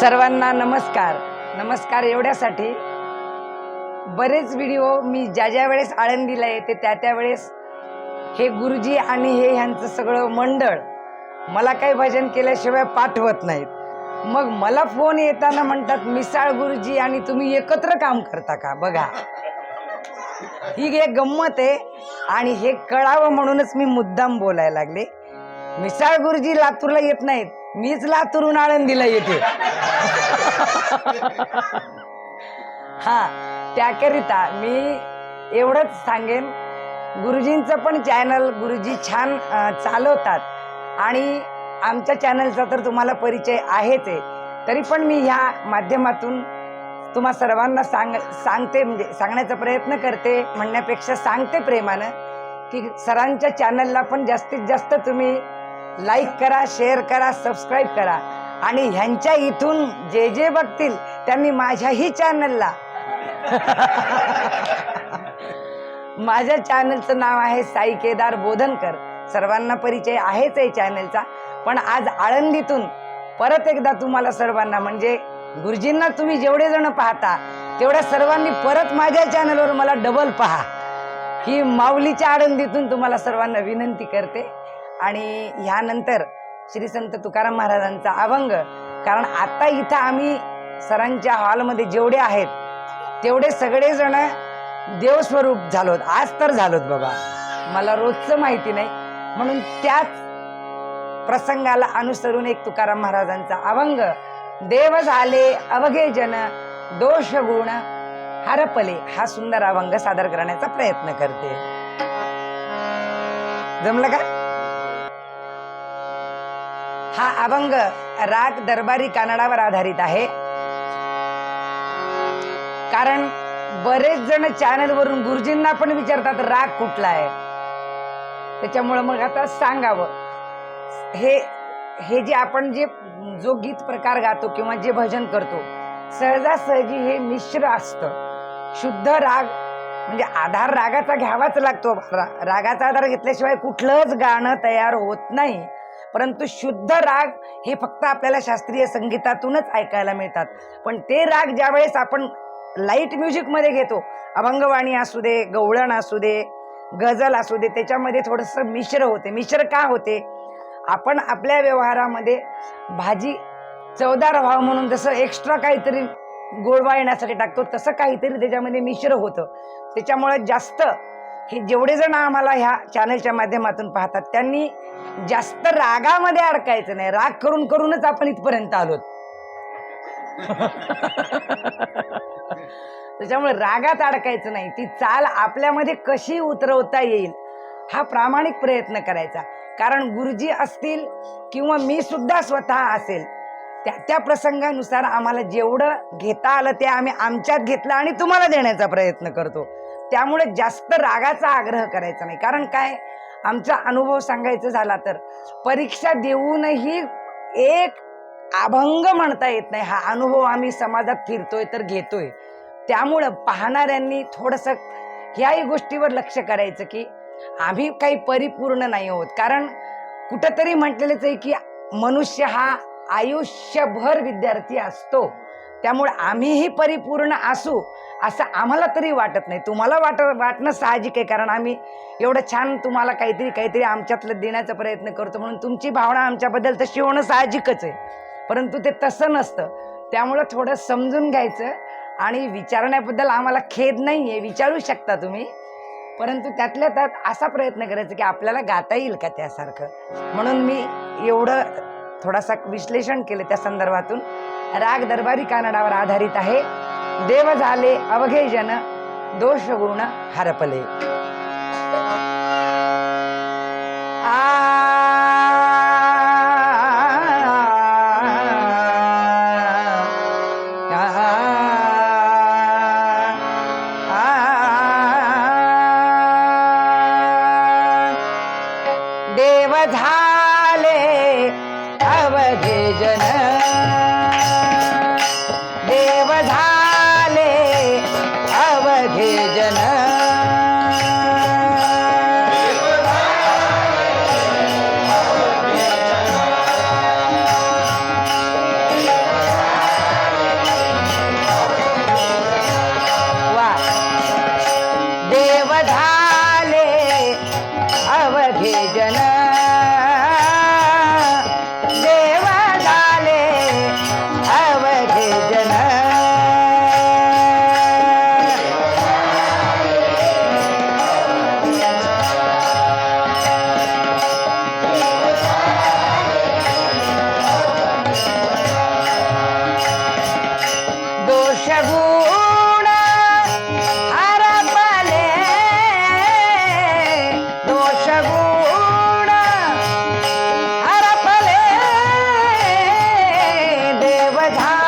सर्वांना नमस्कार. नमस्कार एवढ्यासाठी. बरेच व्हिडिओ मी ज्या ज्या वेळेस आळंदीला येते त्या त्या वेळेस हे गुरुजी आणि हे ह्यांचं सगळं मंडळ मला काही भजन केल्याशिवाय पाठवत नाहीत. मग मला फोन येताना म्हणतात मिसाळ गुरुजी आणि तुम्ही एकत्र काम करता का? बघा. ही एक गंमत आहे आणि हे कळावं म्हणूनच मी मुद्दाम बोलायला लागले. मिसाळ गुरुजी लातूरला येत नाहीत. मीच लातूरून दिलं येते. हा त्याकरिता मी एवढंच सांगेन. गुरुजींचं पण चॅनल गुरुजी छान चालवतात. आणि आमच्या चॅनलचा तर तुम्हाला परिचय आहेच आहे. तरी पण मी ह्या माध्यमातून तुम्हा सर्वांना सांग सांगते म्हणजे सांगण्याचा प्रयत्न करते म्हणण्यापेक्षा सांगते प्रेमानं की सरांच्या चॅनलला पण जास्तीत जास्त तुम्ही लाईक करा शेअर करा सबस्क्राईब करा. आणि ह्यांच्या इथून जे जे बघतील त्यांनी माझ्याही चॅनलला माझ्या चॅनलचं नाव आहे साई केदार बोधनकर. सर्वांना परिचय आहेच आहे चॅनलचा पण आज आळंदीतून परत एकदा तुम्हाला सर्वांना म्हणजे गुरुजींना तुम्ही जेवढे जण पाहता तेवढ्या सर्वांनी परत माझ्या चॅनलवर मला डबल पहा. ही माऊलीच्या आळंदीतून तुम्हाला सर्वांना विनंती करते. आणि ह्यानंतर श्री संत तुकाराम महाराजांचा अभंग. कारण आता इथं आम्ही सरांच्या हॉलमध्ये जेवढे आहेत तेवढे सगळेजण देवस्वरूप झालोत. आज तर झालोत बाबा. मला रोजचं माहिती नाही. म्हणून त्याच प्रसंगाला अनुसरून एक तुकाराम महाराजांचा अभंग. देव झाले अवघे जन दोष गुण हरपले. हा सुंदर अभंग सादर करण्याचा प्रयत्न करते. जमलं का? हा अभंग राग दरबारी कानडावर आधारित आहे. कारण बरेच जण चॅनलवरून गुरुजींना पण विचारतात राग कुठला आहे? त्याच्यामुळं मग आता सांगावं. हे हे जे आपण जे जो गीत प्रकार गातो किंवा जे भजन करतो सहजासहजी हे मिश्र असतं. शुद्ध राग म्हणजे आधार रागाचा घ्यावाच लागतो. रा- रागाचा आधार घेतल्याशिवाय कुठलंच गाणं तयार होत नाही. परंतु शुद्ध राग हे फक्त आपल्याला शास्त्रीय संगीतातूनच ऐकायला मिळतात. पण ते राग ज्यावेळेस आपण लाइट म्युझिकमध्ये घेतो अभंगवाणी असू दे गवळण असू दे गझल असू दे त्याच्यामध्ये थोडंसं मिश्र होते. मिश्र का होते? आपण आपल्या व्यवहारामध्ये भाजी चवदार व्हावं म्हणून जसं एक्स्ट्रा काहीतरी गोडवा येण्यासाठी टाकतो तसं काहीतरी त्याच्यामध्ये मिश्र होतं. त्याच्यामुळे जास्त हे जेवढे जण आम्हाला ह्या चॅनलच्या माध्यमातून पाहतात त्यांनी जास्त रागामध्ये अडकायचं नाही. राग करून करूनच आपण इथपर्यंत आलोत. त्याच्यामुळे रागात अडकायचं नाही. ती चाल आपल्यामध्ये कशी उतरवता येईल हा प्रामाणिक प्रयत्न करायचा. कारण गुरुजी असतील किंवा मी सुद्धा स्वतः असेल त्या त्या प्रसंगानुसार आम्हाला जेवढं घेता आलं ते आम्ही आमच्यात घेतलं आणि तुम्हाला देण्याचा प्रयत्न करतो. त्यामुळे जास्त रागाचा आग्रह करायचा नाही. कारण काय? आमचा अनुभव सांगायचा झाला तर परीक्षा देऊनही एक अभंग म्हणता येत नाही. हा अनुभव आम्ही समाजात फिरतोय तर घेतोय. त्यामुळं पाहणाऱ्यांनी थोडंसं ह्याही गोष्टीवर लक्ष करायचं की आम्ही काही परिपूर्ण नाही आहोत. कारण कुठंतरी म्हटलेलंच आहे की मनुष्य हा आयुष्यभर विद्यार्थी असतो. त्यामुळे आम्हीही परिपूर्ण असू असं आम्हाला तरी वाटत नाही. तुम्हाला वाट वाटणं साहजिक आहे कारण आम्ही एवढं छान तुम्हाला काहीतरी काहीतरी आमच्यातलं देण्याचा प्रयत्न करतो. म्हणून तुमची भावना आमच्याबद्दल तशी होणं साहजिकच आहे. परंतु ते तसं नसतं. त्यामुळं थोडं समजून घ्यायचं आणि विचारण्याबद्दल आम्हाला खेद नाही आहे विचारू शकता तुम्ही. परंतु त्यातल्या त्यात असा प्रयत्न करायचा की आपल्याला गाता येईल का त्यासारखं? म्हणून मी एवढं थोडासा विश्लेषण केले त्या संदर्भातून राग दरबारी कानडावर आधारित आहे देव झाले अवघे जन दोष गुण हरपले देव झाले अवघे जन બધા